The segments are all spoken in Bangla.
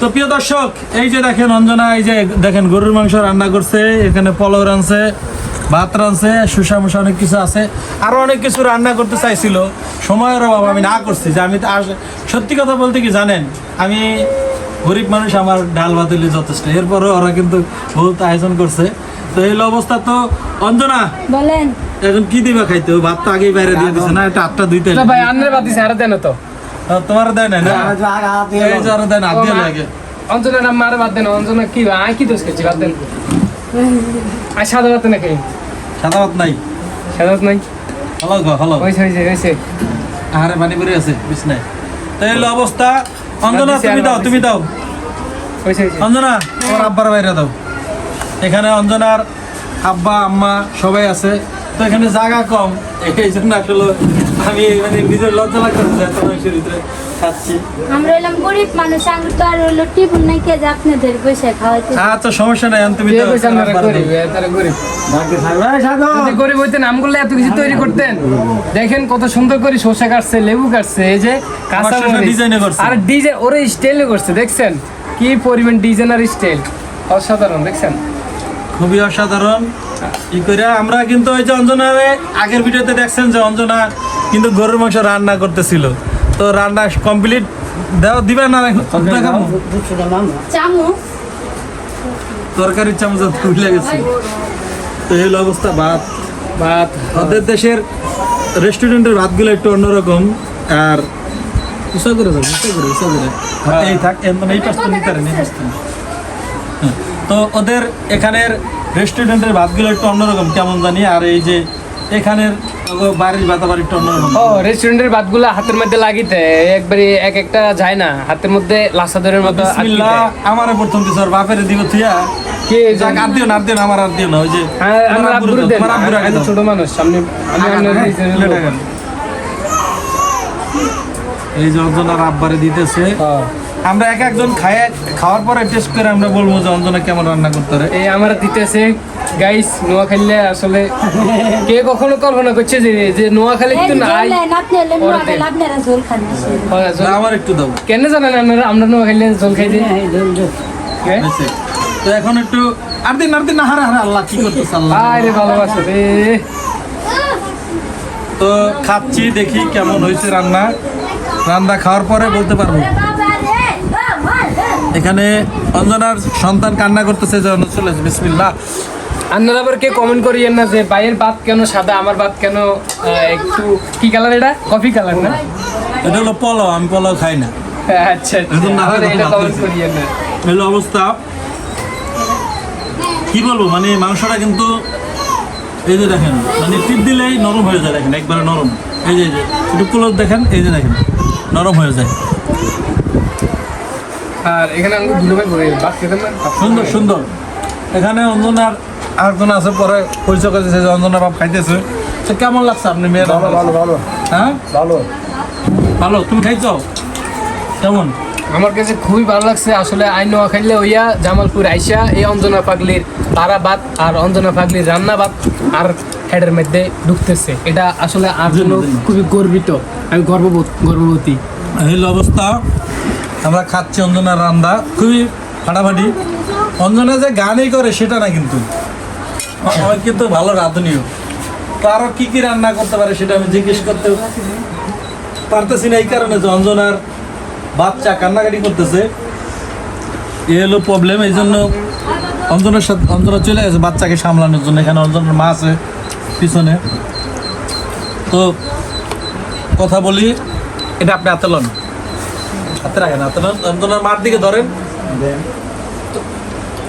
তো প্রিয় দর্শক এই যে দেখেন অঞ্জনা এই যে দেখেন গরুর মাংস রান্না করছে এখানে পোলাও রানছে ভাত রানছে সুসা মুসা অনেক কিছু আছে আরও অনেক কিছু রান্না করতে চাইছিল। সময়ের অভাব আমি না করছি যে আমি সত্যি কথা বলতে কি জানেন আমি গরিব মানুষ আমার ডাল ভাত হইলে যথেষ্ট। এরপরও ওরা কিন্তু বহুত আয়োজন করছে। তো এই অবস্থা। তো অঞ্জনা বলেন। এখন কি দিবা খাইতে? ভাত তো আগেই বাইরে দিয়ে দিছে না এটা আটটা দুইটা তো ভাই আন্নের বাদ দিছে আর দেন তো। তোমার দেয় না? না এই যে আরও দেয় দিয়ে লাগে। অঞ্জনের নাম আর বাদ দেন অঞ্জনা কি দোষ করছি বাদ দেন। আর সাদা ভাত নাকি? সাদা ভাত নাই। সাদা ভাত নাই? হলো গো হলো। হয়েছে হয়েছে হয়েছে আহারে পানি পড়ে আছে বিছনায় তো এই অবস্থা। অঞ্জনা তুমি দাও তুমি দাও। অঞ্জনা তোমার আব্বার বাইরে দাও। এখানে অঞ্জনার আব্বা আম্মা সবাই আছে। তো এখানে জায়গা কম। এই জন্য আসলে আমি মানে নিজের লজ্জা লাগতেছে এত মানুষের ভিতরে খাচ্ছি। আমরা হইলাম গরিব মানুষ আমরা তো আর হইল টিপুল নাই কে যে আপনাদের পয়সা খাওয়াইতে। সমস্যা নাই তুমি কে দাও, কইছে তোমার আপনারা আব্বার গরিব? দাও। এ তারা গরিব। যদি গরিব হইতেন আমগুলো এত কিছু তৈরি করতেন। দেখেন কত সুন্দর করে শসা কাটছে লেবু কাটছে এই যে কাঁচা করছে। আর ডিজাইন ওরে স্টাইলে করছে দেখছেন? কি পরিমাণ ডিজাইন আর স্টাইল। অসাধারণ দেখছেন? খুবই অসাধারণ। ই করে আমরা কিন্তু ওই যে অঞ্জনারে আগের ভিডিওতে দেখছেন যে অঞ্জনা কিন্তু গরুর মাংস রান্না করতেছিল। তো রান্না কমপ্লিট দাও দিবে না তরকারির চামচ তুলে গেছে। তো এই অবস্থা ভাত। ভাত ওদের দেশের রেস্টুরেন্টের ভাতগুলো একটু অন্যরকম আর উষা করে উষা করে উষা করে। হ্যাঁ। এই থাক মানে এই পাশটা নিতে পারেন এই পাশটা হ্যাঁ, তো ওদের এখানের রেস্টুরেন্টের ভাতগুলো একটু অন্যরকম কেমন জানি আর এই যে এখানের বাড়ির ভাত আবার একটু ও রেস্টুরেন্টের ভাতগুলো হাতের মধ্যে লাগিতে একবারে এক একটা যায় না হাতের মধ্যে লাসাদরের মতো বিসমিল্লাহ দেয়। আমার প্রথম আর বাপের দিব থিয়া কে যাক আর দিও না আর দিও না আমার আর দিও না ওই যে হ্যাঁ, আমার আব্বুর দেন। আমি ছোট মানুষ সামনে আমি আপনার নিজের এই আব্বারে দিতেছে। হ্যাঁ। আমরা এক একজন খায় খাওয়ার পরে টেস্ট করে আমরা বলব যে অঞ্জনা কেমন রান্না করতে পারে। এই আমার দিতেছে গাইস নোয়াখালী আসলে কে কখনো কল্পনা করছে যে যে নোয়াখালী কিন্তু নাই। আমার একটু দাও। কেন জানেন আপনারা? আমরা নোয়াখালী জল খাই দিই। তো এখন একটু আর দিন আর দিন না হারে হারে আল্লাহ কি করতেছে আল্লাহ। আরে ভালোবাসো রে। তো খাচ্ছি দেখি কেমন হয়েছে রান্না। রান্না খাওয়ার পরে বলতে পারব। এখানে অঞ্জনার সন্তান কান্না করতেছে যে অন্য চলে বিসমিল্লাহ। আপনারা আবার কে কমেন্ট করিয়েন না যে ভাইয়ের ভাত কেন সাদা আমার ভাত কেন একটু কি কালার এটা? কফি কালার না? এটা হলো পোলাও আমি পোলাও খাই না। আচ্ছা হলো অবস্থা। কি বলব মানে মাংসটা কিন্তু এই যে দেখেন মানে টিপ দিলেই নরম হয়ে যায় দেখেন একবারে নরম। এই যে একটু ক্লোজ দেখেন এই যে দেখেন নরম হয়ে যায়। আর এখানে আমি দুটো ভাই সুন্দর সুন্দর। এখানে অঞ্জনার আরেকজন আছে পরে পরিচয় করেছে অঞ্জনা বাপ খাইতেছে। তো কেমন লাগছে আপনি মেয়ের ভালো ভালো ভালো। হ্যাঁ? ভালো। ভালো তুমি খাইছো? কেমন? আমার কাছে খুবই ভালো লাগছে। আসলে আইন নোয়াখাইলে ওইয়া জামালপুর আইসা এই অঞ্জনা পাগলির তারা ভাত আর অঞ্জনা পাগলির রান্না ভাত আর হেডের মধ্যে ঢুকতেছে। এটা আসলে আর জন্য খুবই গর্বিত। আমি গর্ববোধ গর্ভবতী এই অবস্থা। আমরা খাচ্ছি অঞ্জনার রান্দা খুবই ফাটাফাটি। অঞ্জনা যে গানই করে সেটা না কিন্তু। আমার কিন্তু ভালো রাঁধুনিও। তো আরও কী কী রান্না করতে পারে সেটা আমি জিজ্ঞেস করতে পারতেছি না এই কারণে যে অঞ্জনার বাচ্চা কান্নাকাটি করতেছে। এ হলো প্রবলেম এই জন্য অঞ্জনার সাথে অঞ্জনা চলে গেছে বাচ্চাকে সামলানোর জন্য। এখানে অঞ্জনার মা আছে পিছনে। তো কথা বলি এটা আপনি হাতে লন। হাতে রাখেন হাতে লন। অঞ্জনার মার দিকে ধরেন।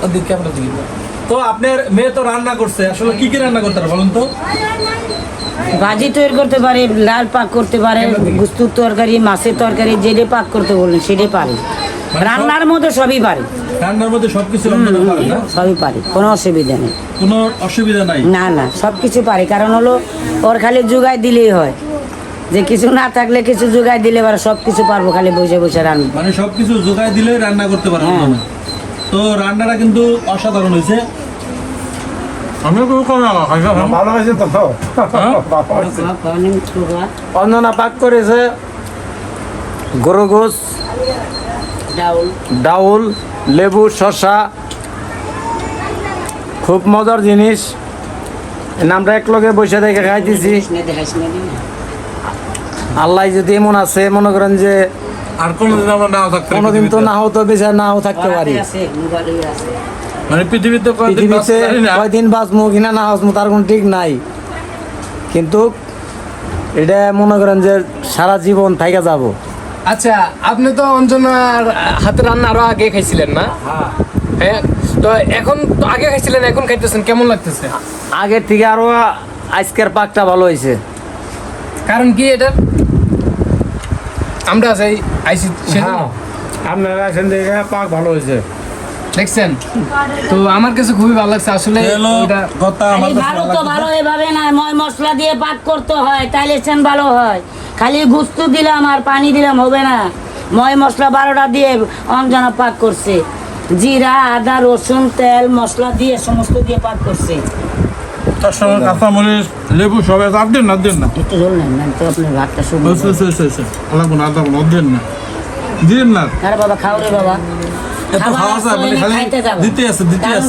ওদিকে ক্যামেরার দিকে। তো আপনার মেয়ে তো রান্না করছে আসলে কি কি রান্না করতে পারে বলুন তো? ভাজি তৈরি করতে পারে লাল পাক করতে পারে গুস্তুর তরকারি মাছের তরকারি যেটা পাক করতে বললেন সেটাই পারে। রান্নার মধ্যে সবই পারে। রান্নার মধ্যে সবকিছু অঞ্জনা পারে না? সবই পারে কোনো অসুবিধা নেই। কোনো অসুবিধা নাই? না না সব কিছু পারে কারণ হলো ওর খালি জোগাই দিলেই হয়। যে কিছু না থাকলে কিছু জোগাই দিলে এবার সব কিছু পারব খালি বসে বসে রান্না। মানে সবকিছু জোগায় দিলে রান্না করতে পারব হ্যাঁ। তো রান্নাটা কিন্তু অসাধারণ হয়েছে। ভালো তো হ্যাঁ? অঞ্জনা পাক করেছে গরু গোস ডাউল। ডাউল লেবু শসা খুব মজার জিনিস। আমরা এক লগে বসে থেকে খাইতেছি। আল্লাহ যদি এমন আছে মনে করেন যে আর কোনোদিন আমরা নাও থাকতে কোনোদিন তো। নাও তো বেঁচে নাও থাকতে পারি। মানে পৃথিবীতে পৃথিবীতে। কয়দিন বাঁচমু কিনা না বাঁচমু তার কোনো ঠিক নাই। কিন্তু এটা মনে করেন যে সারা জীবন থাইকা যাব। আচ্ছা আপনি তো অঞ্জনার হাতে রান্না আরও আগে খাইছিলেন না? হ্যাঁ। তো এখন তো আগে খাইছিলেন এখন খাইতেছেন কেমন লাগতেছে? আগের থেকে আরও আজকের পাকটা ভালো হয়েছে কারণ কি এটা? আমরা যাই আইসি হ্যাঁ আপনারা এখান থেকে পাক ভালো হয়েছে। দেখছেন? তো আমার কাছে খুবই ভালো লাগছে। আসলে এটা কথা আমার খালি ভালো ভালো তো ভালো এভাবে না ময় মশলা দিয়ে পাক করতে হয় তাইলে সেন ভালো হয়। খালি গুস্তু দিলাম আর পানি দিলাম হবে না। ময় মশলা বারোটা দিয়ে অঞ্জনা পাক করছে। জিরা আদা রসুন তেল মশলা দিয়ে সমস্ত দিয়ে পাক করছে। তার সঙ্গে কাঁচামরিচ লেবু সব আছে। আর দেন না দেন না। একটু ঝোল নেন না তো আপনার ভাতটা শুভ বস, বস, বস, বস, বস। না আর না, দেন না। দিন না। আরে বাবা খাও রে বাবা।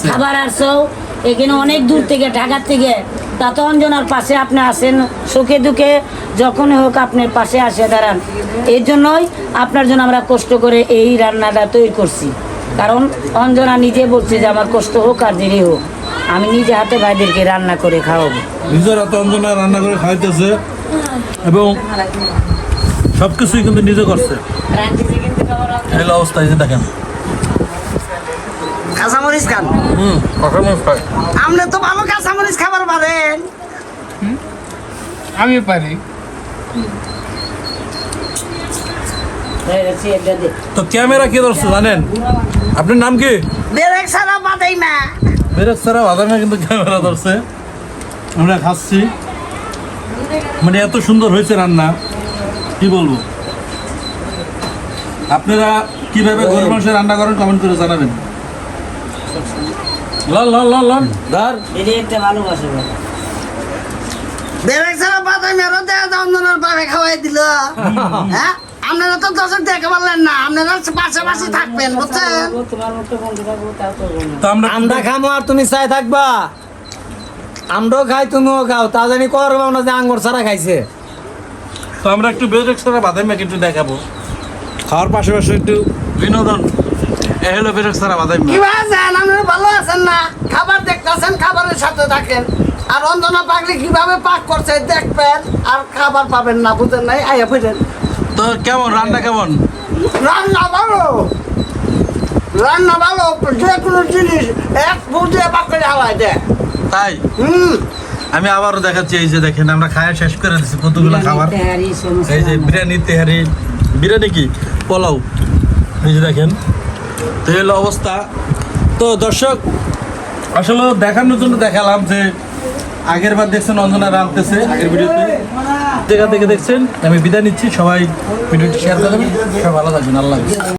খাবার আসছো, মানে এখানে অনেক দূর থেকে ঢাকার থেকে তত অঞ্জনার পাশে আপনি আসেন সুখে দুঃখে যখনই হোক আপনার পাশে আসে দাঁড়ান। এই জন্যই আপনার জন্য আমরা কষ্ট করে এই রান্নাটা তৈরি করছি। কারণ অঞ্জনা নিজে বলছে যে আমার কষ্ট হোক আর দেরি হোক। আমি নিজে হাতে ভাইদেরকে রান্না করে খাওয়াবো। নিজের হাতে অঞ্জনা রান্না করে খাইতেছে এবং সব কিছুই কিন্তু নিজে করছে। এই অবস্থা এই যে দেখেন। কাঁচামরিচ খান? হুম কাঁচামরিচ খায় আপনি তো ভালো কাঁচামরিচ খাবার পারেন। আমি পারি। তো ক্যামেরা কে ধরছে জানেন? আপনার নাম কি? বেরেক ছাড়া বাদেই না। বেরেক সারা বাদামে কিন্তু ক্যামেরা ধরছে। আমরা খাচ্ছি। মানে এত সুন্দর হয়েছে রান্না। কি বলব? আপনারা কীভাবে গরুর মাংস রান্না করেন কমেন্ট করে জানাবেন। লন লন লন লন ধর। একটা ভালোবাসে বাবা। ছাড়া বাদাই মেরো দেয়া যন্ত্রণার পাবে খাওয়াই দিল। হ্যাঁ? আপনারা তো দর্শক দেখে পারলেন না আপনারা পাশাপাশি থাকবেন বুঝছেন? আমরা খামো আর তুমি চাই থাকবা। আমরাও খাই তুমিও খাও তা জানি করব না যে আঙ্গুর ছাড়া খাইছে। তো আমরা একটু বেরেক সারা বাদামে একটু দেখাবো। খাওয়ার পাশাপাশি একটু বিনোদন এ হলো বেরেক সারা বাদাম কি আছেন আপনারা ভালো আছেন না? খাবার দেখতেছেন খাবারের সাথে থাকেন। আর অঞ্জনা পাকলে কীভাবে পাক করছে দেখবেন আর খাবার পাবেন না বুঝেন নাই? আইয়া বুঝেন তো কেমন রান্না কেমন? রান্না ভালো। রান্না ভালো যে কোনো জিনিস এক বুঝে পাক করে হালাই দেয় তাই? হুম। আমি আবারও দেখাচ্ছি এই যে দেখেন আমরা খাওয়া শেষ করে দিচ্ছি কতগুলো খাবার। এই যে বিরিয়ানি তেহারি বিরিয়ানি কি? পোলাও। এই যে দেখেন তো এই হলো অবস্থা। তো দর্শক আসলে দেখানোর জন্য দেখালাম যে আগের বার দেখছেন অঞ্জনা রাঁধতেছে আগের ভিডিওতে। জায়গা থেকে দেখছেন আমি বিদায় নিচ্ছি। সবাই ভিডিওটি শেয়ার করবেন সবাই ভালো থাকবেন। আল্লাহ।